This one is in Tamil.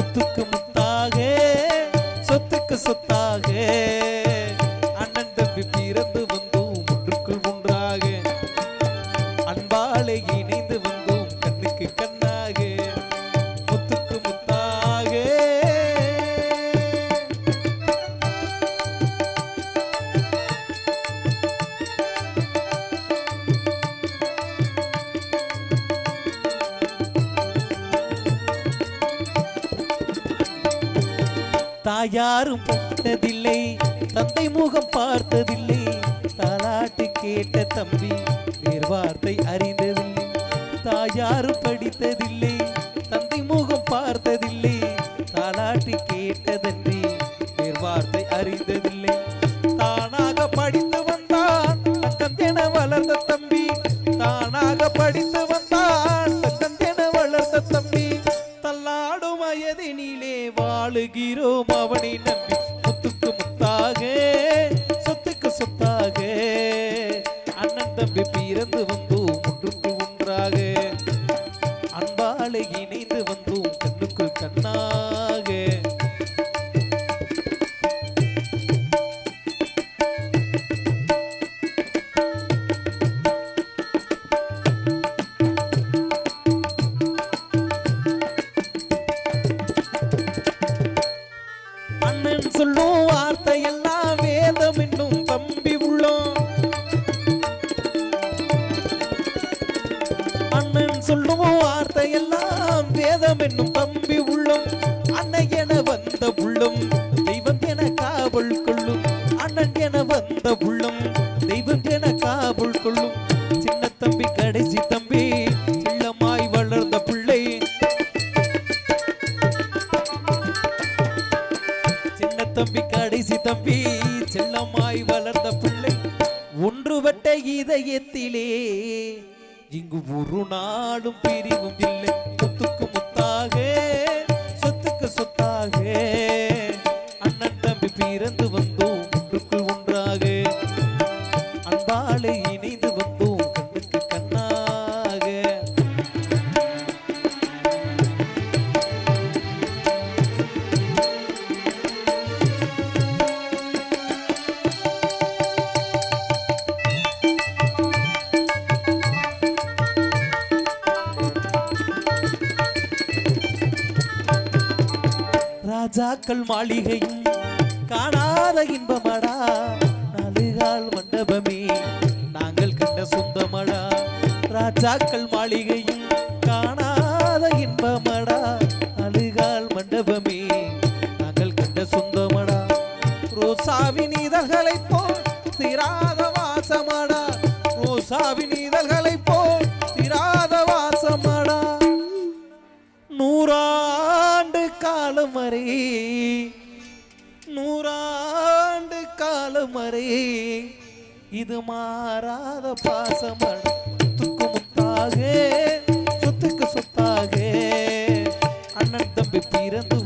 முத்துக்கு தாயாரும் பார்த்ததில்லை தந்தை முகம் பார்த்ததில்லை. தாலாட்டு கேட்ட தம்பி வேறு வார்த்தை அறிந்ததில்லை. தாயாரும் படித்ததில்லை. தந்தை முகம் பார்த்ததில்லை. தாலாட்டு கேட்டதன்றி வேறு வார்த்தை அறிந்ததில்லை. தானாக படித்து வந்தான். தங்கந்தென வளர்ந்த தம்பி தானாக படித்து வந்தான். வாழுகிறோம் நம்பி முத்துக்கு முத்தாக சொத்துக்கு சொத்தாக. அண்ணன் தம்பி பிறந்து வந்தோம் ஒன்றுக்கு ஒன்றாக. அன்பாலை இணைந்து வந்தோம் சொல்லும் வார்த்தையெல்லாம் வேதம் என்னும் தம்பி உள்ளோம். அண்ணன் சொல்லும் வார்த்தையெல்லாம் வேதம் என்னும் தம்பி உள்ளோம். தம்பி செல்லமாய் வளர்ந்த பிள்ளை ஒன்றுபட்ட இதயத்திலே. இங்கு ஒரு நாளும் பிரிவும் இல்லை. சொத்துக்கு முத்தாக சொத்துக்கு சொத்தாக. அண்ணன் தம்பி பிறந்து வந்தோம் ஒன்றுக்குள் ஒன்றாக. ராஜாக்கள் மாளிகையும் காணாத இன்பமடா. நாலுகால் மண்டபமே நாங்கள் கண்ட சொந்தமடா. ராஜாக்கள் மாளிகையும் காணாத இன்பமடா. நாலுகால் மண்டபமே நாங்கள் கண்ட சொந்தமடா. ரோசாவின் இதழ்களை போல் திராத வாசமடா. ரோசாவின் இதழ்களை போல் திராத வாசமடா. நூறா காலம் வரை நூறாண்டு காலம் வரை இது மாறாத பாசமட முத்துக்கு முத்தாக சொத்துக்கு சொத்தாக அண்ணன் தம்பி பிறந்து